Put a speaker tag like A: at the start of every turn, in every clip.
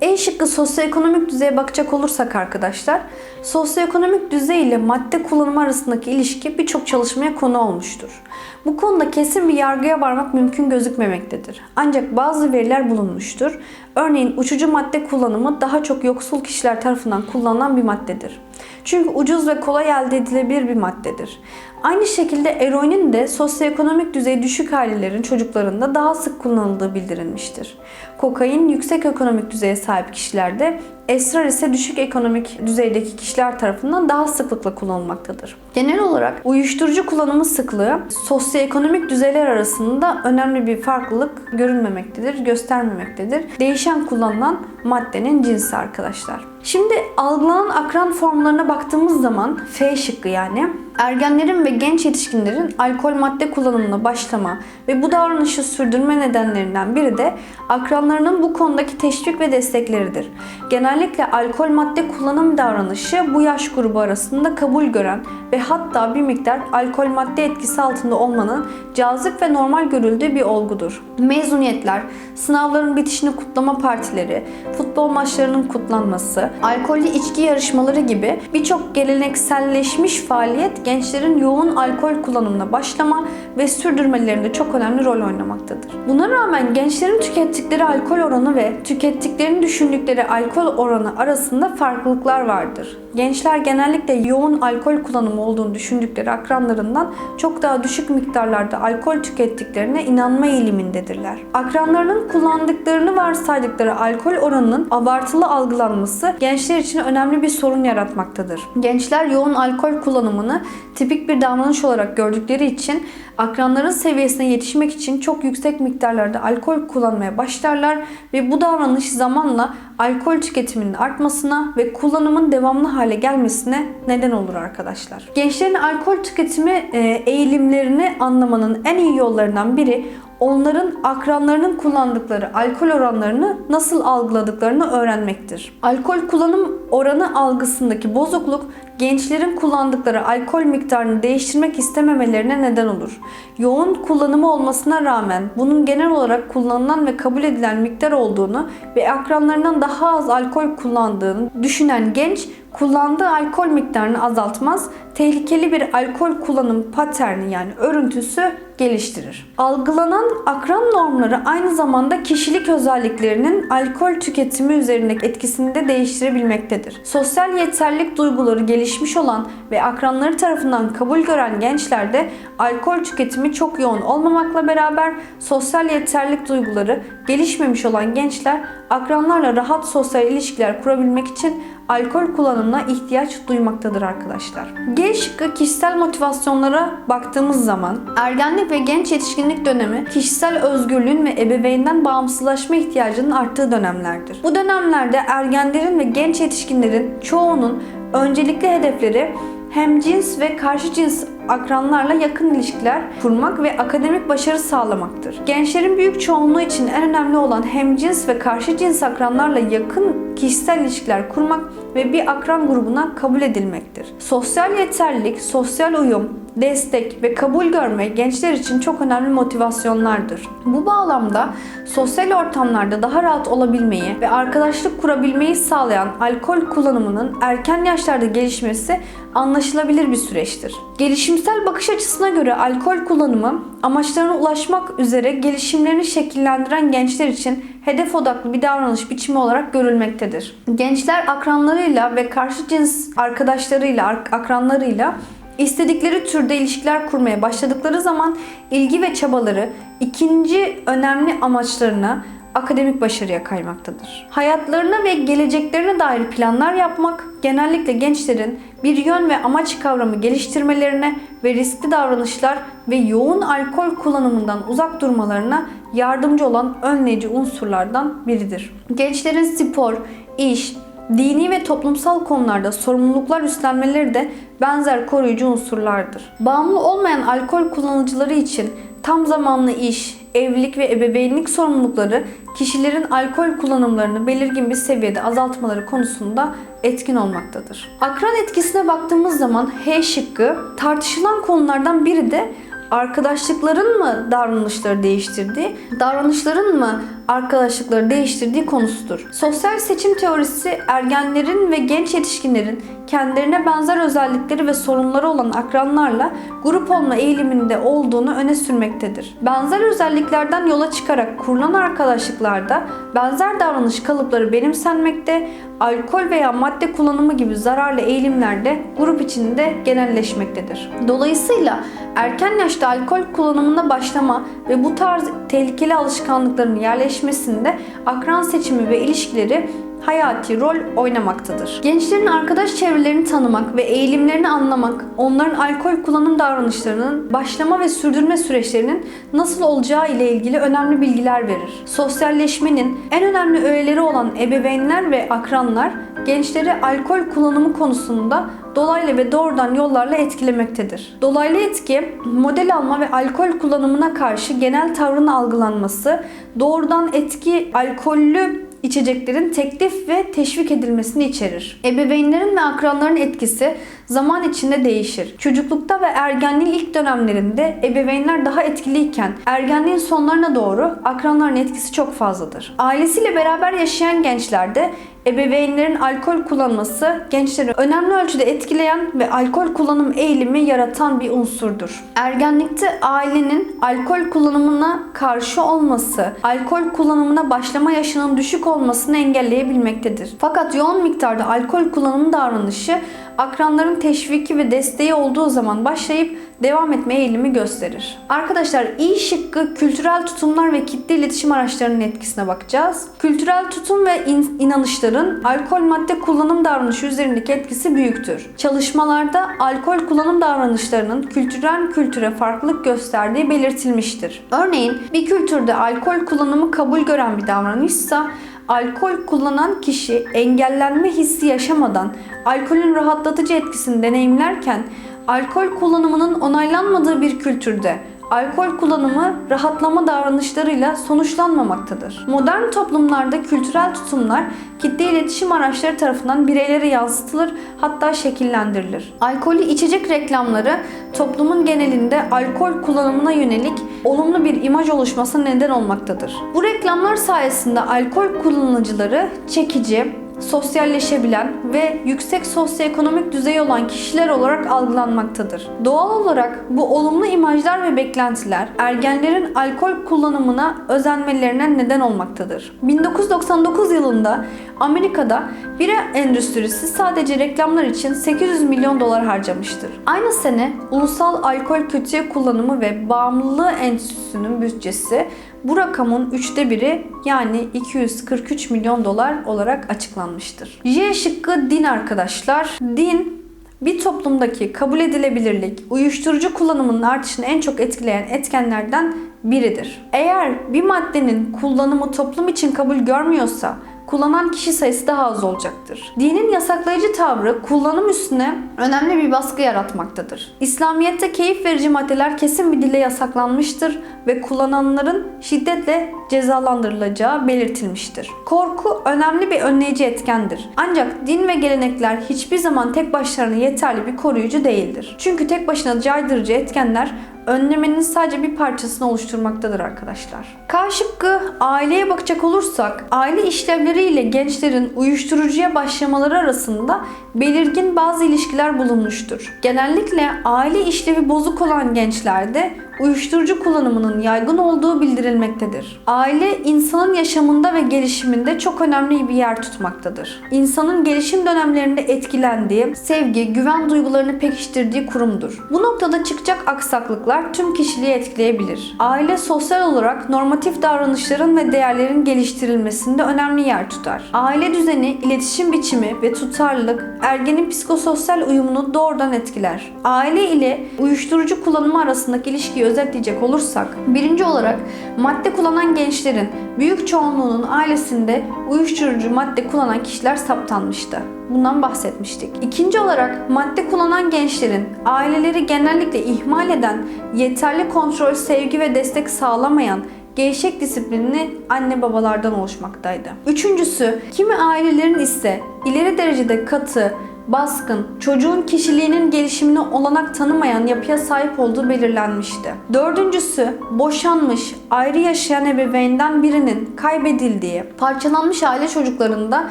A: E şıkkı sosyoekonomik düzeye bakacak olursak arkadaşlar, sosyoekonomik düzey ile madde kullanımı arasındaki ilişki birçok çalışmaya konu olmuştur. Bu konuda kesin bir yargıya varmak mümkün gözükmemektedir. Ancak bazı veriler bulunmuştur. Örneğin uçucu madde kullanımı daha çok yoksul kişiler tarafından kullanılan bir maddedir. Çünkü ucuz ve kolay elde edilebilir bir maddedir. Aynı şekilde eroinin de sosyoekonomik düzey düşük ailelerin çocuklarında daha sık kullanıldığı bildirilmiştir. Kokain yüksek ekonomik düzeye sahip kişilerde, esrar ise düşük ekonomik düzeydeki kişiler tarafından daha sıklıkla kullanılmaktadır. Genel olarak uyuşturucu kullanımı sıklığı sosyoekonomik düzeyler arasında önemli bir farklılık görünmemektedir, göstermemektedir. Değişen kullanılan maddenin cinsi arkadaşlar. Şimdi algılanan akran formlarına baktığımız zaman F şıkkı yani ergenlerin ve genç yetişkinlerin alkol madde kullanımına başlama ve bu davranışı sürdürme nedenlerinden biri de akranlarının bu konudaki teşvik ve destekleridir. Genellikle alkol madde kullanım davranışı bu yaş grubu arasında kabul gören ve hatta bir miktar alkol madde etkisi altında olmanın cazip ve normal görüldüğü bir olgudur. Mezuniyetler, sınavların bitişini kutlama partileri, futbol maçlarının kutlanması, alkollü içki yarışmaları gibi birçok gelenekselleşmiş faaliyet gençlerin yoğun alkol kullanımına başlama ve sürdürmelerinde çok önemli rol oynamaktadır. Buna rağmen gençlerin tükettikleri alkol oranı ve tükettiklerini düşündükleri alkol oranı arasında farklılıklar vardır. Gençler genellikle yoğun alkol kullanımı olduğunu düşündükleri akranlarından çok daha düşük miktarlarda alkol tükettiklerine inanma eğilimindedirler. Akranlarının kullandıklarını varsaydıkları alkol oranının abartılı algılanması gençler için önemli bir sorun yaratmaktadır. Gençler yoğun alkol kullanımını tipik bir davranış olarak gördükleri için akranların seviyesine yetişmek için çok yüksek miktarlarda alkol kullanmaya başlarlar ve bu davranış zamanla alkol tüketiminin artmasına ve kullanımın devamlı hale gelmesine neden olur arkadaşlar. Gençlerin alkol tüketimi e, eğilimlerini anlamanın en iyi yollarından biri onların akranlarının kullandıkları alkol oranlarını nasıl algıladıklarını öğrenmektir. Alkol kullanım oranı algısındaki bozukluk gençlerin kullandıkları alkol miktarını değiştirmek istememelerine neden olur. Yoğun kullanımı olmasına rağmen bunun genel olarak kullanılan ve kabul edilen miktar olduğunu ve akranlarından daha az alkol kullandığını düşünen genç kullandığı alkol miktarını azaltmaz, tehlikeli bir alkol kullanım paterni yani örüntüsü geliştirir. Algılanan akran normları aynı zamanda kişilik özelliklerinin alkol tüketimi üzerindeki etkisini de değiştirebilmektedir. Sosyal yeterlilik duyguları gelişmiş olan ve akranları tarafından kabul gören gençlerde alkol tüketimi çok yoğun olmamakla beraber sosyal yeterlilik duyguları gelişmemiş olan gençler akranlarla rahat sosyal ilişkiler kurabilmek için alkol kullanımına ihtiyaç duymaktadır arkadaşlar. G şıkkı kişisel motivasyonlara baktığımız zaman ergenlik ve genç yetişkinlik dönemi kişisel özgürlüğün ve ebeveynden bağımsızlaşma ihtiyacının arttığı dönemlerdir. Bu dönemlerde ergenlerin ve genç yetişkinlerin çoğunun öncelikli hedefleri hem cins ve karşı cins akranlarla yakın ilişkiler kurmak ve akademik başarı sağlamaktır. Gençlerin büyük çoğunluğu için en önemli olan hem cins ve karşı cins akranlarla yakın kişisel ilişkiler kurmak ve bir akran grubuna kabul edilmektir. Sosyal yeterlilik, sosyal uyum, destek ve kabul görme gençler için çok önemli motivasyonlardır. Bu bağlamda sosyal ortamlarda daha rahat olabilmeyi ve arkadaşlık kurabilmeyi sağlayan alkol kullanımının erken yaşlarda gelişmesi anlaşılabilir bir süreçtir. Gelişimsel bakış açısına göre alkol kullanımı amaçlarına ulaşmak üzere gelişimlerini şekillendiren gençler için hedef odaklı bir davranış biçimi olarak görülmektedir. Gençler akranlarıyla ve karşı cins arkadaşlarıyla, akranlarıyla istedikleri türde ilişkiler kurmaya başladıkları zaman ilgi ve çabaları ikinci önemli amaçlarına akademik başarıya kaymaktadır. Hayatlarına ve geleceklerine dair planlar yapmak genellikle gençlerin bir yön ve amaç kavramı geliştirmelerine ve riskli davranışlar ve yoğun alkol kullanımından uzak durmalarına yardımcı olan önleyici unsurlardan biridir. Gençlerin spor, iş, dini ve toplumsal konularda sorumluluklar üstlenmeleri de benzer koruyucu unsurlardır. Bağımlı olmayan alkol kullanıcıları için tam zamanlı iş, evlilik ve ebeveynlik sorumlulukları kişilerin alkol kullanımlarını belirgin bir seviyede azaltmaları konusunda etkin olmaktadır. Akran etkisine baktığımız zaman H şıkkı tartışılan konulardan biri de Arkadaşlıkların mı davranışları değiştirdiği, davranışların mı arkadaşlıkları değiştirdiği konusudur. Sosyal seçim teorisi ergenlerin ve genç yetişkinlerin kendilerine benzer özellikleri ve sorunları olan akranlarla grup olma eğiliminde olduğunu öne sürmektedir. Benzer özelliklerden yola çıkarak kurulan arkadaşlıklarda benzer davranış kalıpları benimsenmekte, alkol veya madde kullanımı gibi zararlı eğilimlerde grup içinde genelleşmektedir. Dolayısıyla erken yaşta alkol kullanımına başlama ve bu tarz tehlikeli alışkanlıkların yerleşmesinde akran seçimi ve ilişkileri hayati rol oynamaktadır. Gençlerin arkadaş çevrelerini tanımak ve eğilimlerini anlamak, onların alkol kullanım davranışlarının başlama ve sürdürme süreçlerinin nasıl olacağı ile ilgili önemli bilgiler verir. Sosyalleşmenin en önemli öğeleri olan ebeveynler ve akranlar gençleri alkol kullanımı konusunda dolaylı ve doğrudan yollarla etkilemektedir. Dolaylı etki, model alma ve alkol kullanımına karşı genel tavrın algılanması, doğrudan etki alkollü içeceklerin teklif ve teşvik edilmesini içerir. Ebeveynlerin ve akranların etkisi zaman içinde değişir. Çocuklukta ve ergenliğin ilk dönemlerinde ebeveynler daha etkiliyken ergenliğin sonlarına doğru akranların etkisi çok fazladır. Ailesiyle beraber yaşayan gençlerde ebeveynlerin alkol kullanması gençleri önemli ölçüde etkileyen ve alkol kullanım eğilimi yaratan bir unsurdur. Ergenlikte ailenin alkol kullanımına karşı olması, alkol kullanımına başlama yaşının düşük olmasını engelleyebilmektedir. Fakat yoğun miktarda alkol kullanımı davranışı akranların teşviki ve desteği olduğu zaman başlayıp devam etme eğilimi gösterir. Arkadaşlar iyi şıkkı kültürel tutumlar ve kitle iletişim araçlarının etkisine bakacağız. Kültürel tutum ve in- inanışların alkol madde kullanım davranışı üzerindeki etkisi büyüktür. Çalışmalarda alkol kullanım davranışlarının kültürel kültüre farklılık gösterdiği belirtilmiştir. Örneğin bir kültürde alkol kullanımı kabul gören bir davranışsa alkol kullanan kişi engellenme hissi yaşamadan alkolün rahatlatıcı etkisini deneyimlerken alkol kullanımının onaylanmadığı bir kültürde alkol kullanımı rahatlama davranışlarıyla sonuçlanmamaktadır. Modern toplumlarda kültürel tutumlar kitle iletişim araçları tarafından bireylere yansıtılır hatta şekillendirilir. Alkolü içecek reklamları toplumun genelinde alkol kullanımına yönelik olumlu bir imaj oluşmasına neden olmaktadır. Bu reklamlar sayesinde alkol kullanıcıları çekici, sosyalleşebilen ve yüksek sosyoekonomik düzey olan kişiler olarak algılanmaktadır. Doğal olarak bu olumlu imajlar ve beklentiler ergenlerin alkol kullanımına özenmelerine neden olmaktadır. 1999 yılında Amerika'da bira endüstrisi sadece reklamlar için 800 milyon dolar harcamıştır. Aynı sene Ulusal Alkol Kötüye Kullanımı ve Bağımlılığı Enstitüsü'nün bütçesi bu rakamın üçte biri yani 243 milyon dolar olarak açıklanmıştır. J şıkkı din arkadaşlar. Din bir toplumdaki kabul edilebilirlik, uyuşturucu kullanımının artışını en çok etkileyen etkenlerden biridir. Eğer bir maddenin kullanımı toplum için kabul görmüyorsa kullanan kişi sayısı daha az olacaktır. Dinin yasaklayıcı tavrı kullanım üstüne önemli bir baskı yaratmaktadır. İslamiyet'te keyif verici maddeler kesin bir dille yasaklanmıştır ve kullananların şiddetle cezalandırılacağı belirtilmiştir. Korku önemli bir önleyici etkendir. Ancak din ve gelenekler hiçbir zaman tek başlarına yeterli bir koruyucu değildir. Çünkü tek başına caydırıcı etkenler önlemenin sadece bir parçasını oluşturmaktadır arkadaşlar. K şıkkı aileye bakacak olursak aile işlevleriyle gençlerin uyuşturucuya başlamaları arasında belirgin bazı ilişkiler bulunmuştur. Genellikle aile işlevi bozuk olan gençlerde uyuşturucu kullanımının yaygın olduğu bildirilmektedir. Aile insanın yaşamında ve gelişiminde çok önemli bir yer tutmaktadır. İnsanın gelişim dönemlerinde etkilendiği, sevgi, güven duygularını pekiştirdiği kurumdur. Bu noktada çıkacak aksaklıklar tüm kişiliği etkileyebilir. Aile sosyal olarak normatif davranışların ve değerlerin geliştirilmesinde önemli yer tutar. Aile düzeni, iletişim biçimi ve tutarlılık ergenin psikososyal uyumunu doğrudan etkiler. Aile ile uyuşturucu kullanımı arasındaki ilişkiyi özetleyecek olursak, birinci olarak madde kullanan gençlerin büyük çoğunluğunun ailesinde uyuşturucu madde kullanan kişiler saptanmıştı. Bundan bahsetmiştik. İkinci olarak madde kullanan gençlerin aileleri genellikle ihmal eden, yeterli kontrol, sevgi ve destek sağlamayan gevşek disiplinli anne babalardan oluşmaktaydı. Üçüncüsü, kimi ailelerin ise ileri derecede katı, baskın, çocuğun kişiliğinin gelişimine olanak tanımayan yapıya sahip olduğu belirlenmişti. Dördüncüsü, boşanmış, ayrı yaşayan ebeveynden birinin kaybedildiği, parçalanmış aile çocuklarında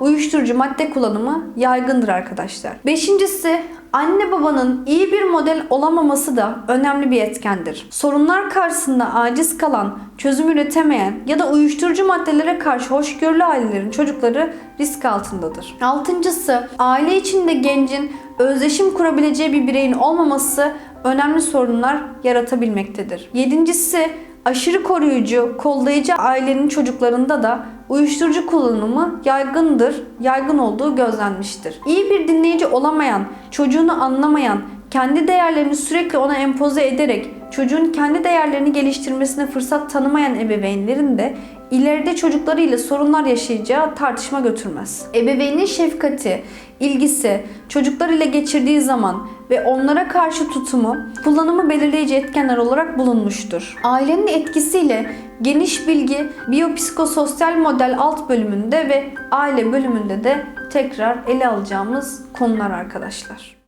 A: uyuşturucu madde kullanımı yaygındır arkadaşlar. Beşincisi, Anne babanın iyi bir model olamaması da önemli bir etkendir. Sorunlar karşısında aciz kalan, çözüm üretemeyen ya da uyuşturucu maddelere karşı hoşgörülü ailelerin çocukları risk altındadır. Altıncısı, aile içinde gencin özdeşim kurabileceği bir bireyin olmaması önemli sorunlar yaratabilmektedir. Yedincisi, aşırı koruyucu, kollayıcı ailenin çocuklarında da uyuşturucu kullanımı yaygındır, yaygın olduğu gözlenmiştir. İyi bir dinleyici olamayan, çocuğunu anlamayan, kendi değerlerini sürekli ona empoze ederek çocuğun kendi değerlerini geliştirmesine fırsat tanımayan ebeveynlerin de ileride çocuklarıyla sorunlar yaşayacağı tartışma götürmez. Ebeveynin şefkati, ilgisi, çocuklar ile geçirdiği zaman ve onlara karşı tutumu, kullanımı belirleyici etkenler olarak bulunmuştur. Ailenin etkisiyle geniş bilgi biyopsikososyal model alt bölümünde ve aile bölümünde de tekrar ele alacağımız konular arkadaşlar.